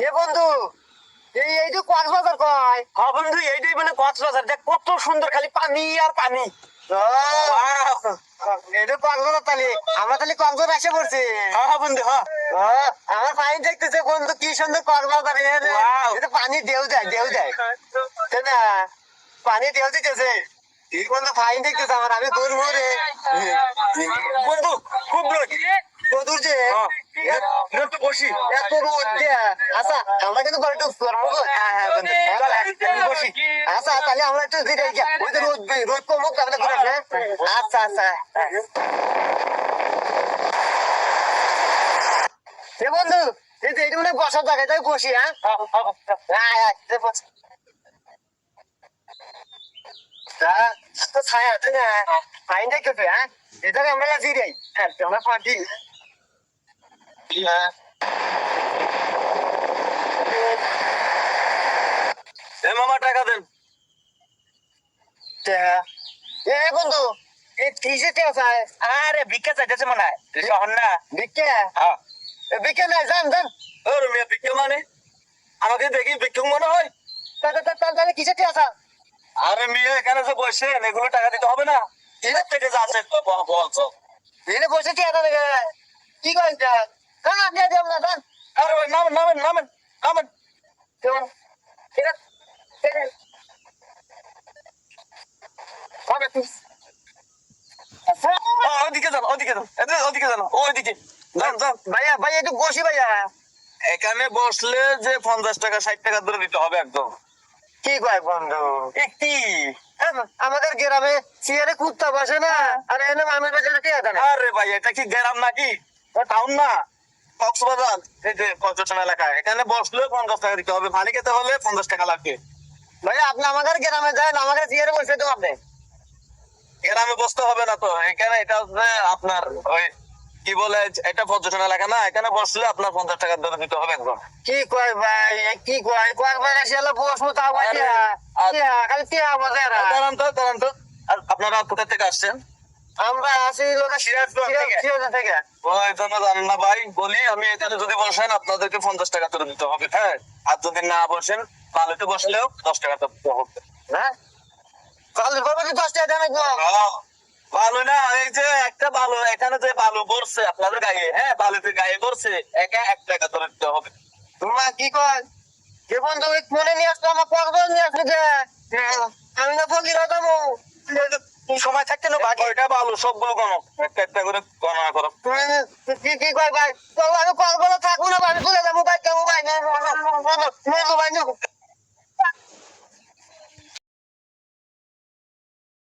এ বন্ধু এই এই যে কক্সবাজার কয়? হ্যাঁ বন্ধু এইটাই মানে কক্সবাজার দেখ কত সুন্দর খালি পানি আর পানি। ও, কক্সবাজার তাহলে আমরা তাহলে কক্সবাজার এসে পড়ছি। হ্যাঁ হ্যাঁ বন্ধু হ্যাঁ। আমার পানি দেখতেছে বন্ধু কি সুন্দর কক্সবাজার. এটা পানি দেও যায় দেও যায় তাই না? পানি দেও দিতেছে। এই বন্ধু পানি দেখতেছে আমার আমি দূর মরে বন্ধু খুব রোদ দূর যে হ্যাঁ একটু বসি। এত রোদ দেয়া আচ্ছা আমরা কিন্তু ঘরে পারব হ্যাঁ হ্যাঁ বসি। আচ্ছা তাহলে আমরা একটু দিতে ওই যে রোদ রোদ কমুক তাহলে ঘুরে আসবে আচ্ছা আচ্ছা। এ বন্ধু এই যে এইটা মানে বসার জায়গায় তাই বসি হ্যাঁ? আয়, আয়, বস। তো ছায়া আছে না ফাইন দেখতে হ্যাঁ? এটা আমরা জিরাই হ্যাঁ আমরা পার্টি। হ্যাঁ। এ মামা টাকা দেন। তা, এ বন্ধু এই টিশার্টে আছে আরে ভিক্ষা চাইতেছে মনে হয়। তুই শহর না? বিকে হ্যাঁ। বিকে নাই জান জান ওর মেয়ে ভিক্ষা মানে? আমাকে দেখি ভিক্ষুক মনে হয়। তাহলে কিসের আছে? আরে মেয়ে এখানে যে বসেন এগুলো টাকা দিতে হবে না। এর থেকে যা আছে বলছো এনে বসে কি আছে কি করেন নামেন নামেন নামেন নামেন যান যান যান ওইদিকে যান যান ভাইয়া ভাইয়া একটু বসি ভাইয়া এখানে বসলে যে পঞ্চাশ টাকা ষাট টাকা ধরে দিতে হবে একদম। কি কয় বন্ধু? একটি। আমাদের গ্রামে চেয়ারে কুত্তা বসে না আর এনে মানুষ বেচারে কে আছে না। আরে ভাই এটা কি গ্রাম নাকি? টাউন না? কক্সবাজার পর্যটন এলাকা এখানে বসলে পঞ্চাশ টাকা দিতে হবে পানি খেতে হলে পঞ্চাশ টাকা লাগবে। ভাইয়া আপনি আমাদের গ্রামে যান আমাদের চেয়ারে বসে তো আপনি। গ্রামে বসতে হবে না তো এখানে এটা হচ্ছে আপনার ওই কি বলে এটা পর্যটন এলাকা না এখানে বসলে আপনার পঞ্চাশ টাকা ধরে দিতে হবে একদম। কি কয় ভাই কি কয় কয়েকবার এসে এলো বসবো তা ভাই আরে, আর- খালি কে আমাদের? দাঁড়ান তো আপনারা কোথা থেকে আসছেন? আমরা সিরাজগঞ্জ থেকে। ওই জন্য জানেন না ভাই বলি আমি এখানে যদি বসেন আপনাদেরকে পঞ্চাশ টাকা করে দিতে হবে হ্যাঁ? আর যদি না বসেন বালুতে বসলেও দশ টাকা দিতে হবে। হ্যাঁ? কাল করব কি দশ টাকা দেন একদম না এই যে একটা বালু এখানে যে বালু পড়ছে আপনাদের গায়ে হ্যাঁ বালুতে গায়ে পড়ছে একা এক টাকা করে দিতে হবে। তোমরা কি কয়? যে বন্ধু মনে নিয়ে আমার আসলো আমি না ফকির হতাম সময় থাকতে না বাকি? ওইটা ভালো সবগুলো গণ। একটা একটা করে গণনা করো। কি কি কয় ভাই? আমি করে থাকব না আমি চলে যাব ভাই যাব ভাই ভাই?